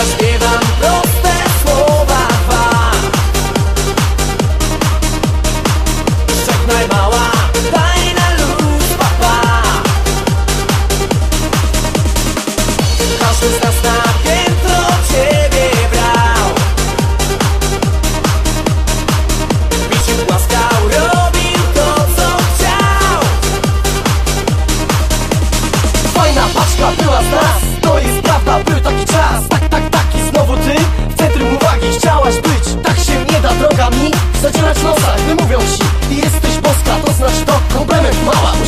zaśpiewam proste słowa wam. Żegnaj mała, daj na luz, papa Każdy z nas na piętro ciebie brał. Biciu głaskał, robił to co chciał. Fajna paczka była z nas, to jest prawda, był taki czas. Tak, tak, znowu ty? W centrum uwagi chciałaś być. Tak się nie da droga mi. zadzierać nosa, gdy mówią ci I jesteś boska, to znasz to, komplement mała.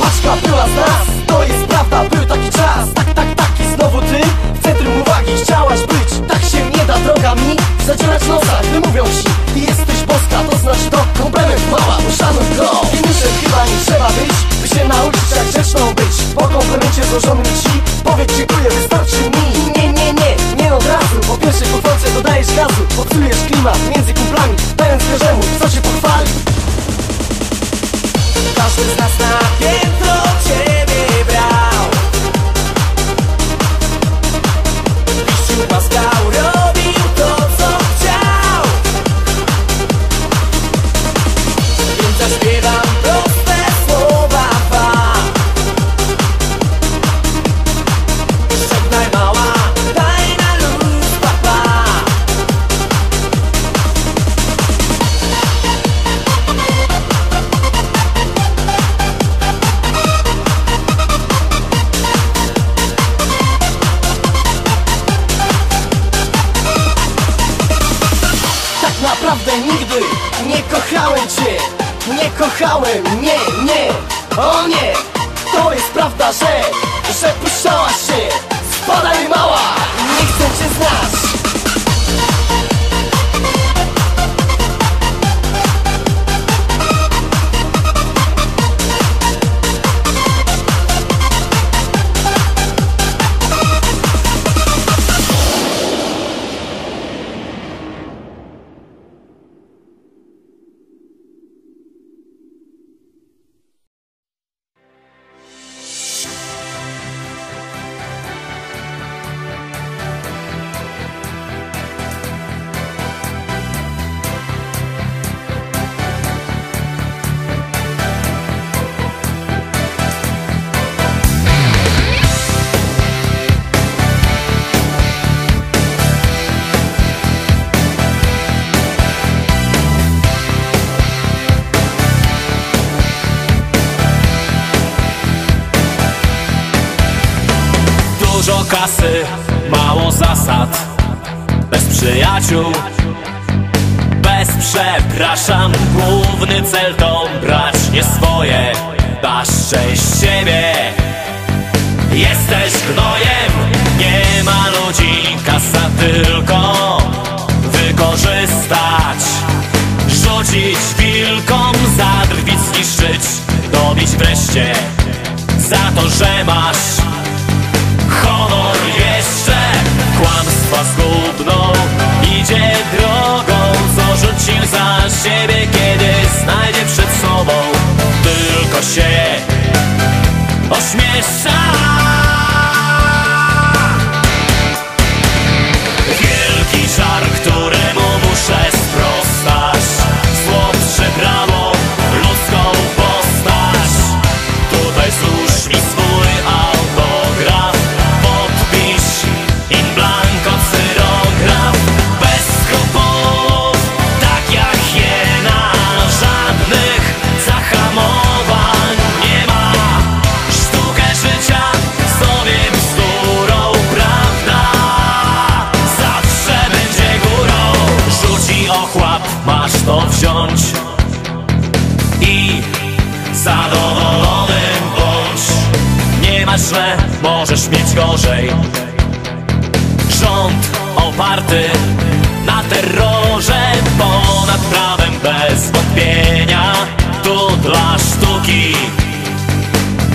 Paczka była z nas To jest prawda, był taki czas. Tak, tak, tak i znowu ty W centrum uwagi chciałaś być. Tak się nie da droga mi Zacierać nosa, gdy mówią ci Ty jesteś boska, to znaczy to. Komplement mała Uszanuj go. Geniuszem chyba nie trzeba być By się nauczyć jak grzeczną być. Po komplemencie złożonym ci Powiedz dziękuję, wystarczy mi Nie, nie, nie, nie od razu. Po pierwszej pochwałce dodajesz gazu Popsujesz naprawdę nigdy nie kochałem cię. Nie kochałem, nie, nie, o nie To jest prawda, że, że puszczałaś się Dużo kasy, mało zasad. Bez przyjaciół Bez przepraszam. Główny cel to brać nie swoje Dasz część siebie. Jesteś gnojem Nie ma ludzi, kasa tylko Wykorzystać. Rzucić wilkom za drwi zniszczyć Dobić wreszcie Za to, że masz Honor jeszcze kłamstwa zgubną możesz mieć gorzej. Rząd oparty na terrorze ponad prawem bez wątpienia. Tu dla sztuki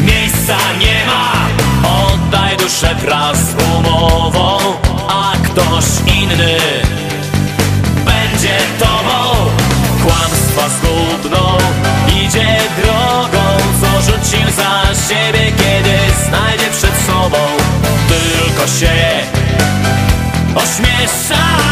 miejsca nie ma. Oddaj duszę wraz z umową, a ktoś inny będzie tobą. Kłamstwa zgubną idzie drogą, co rzucił za siebie się. Ośmiesza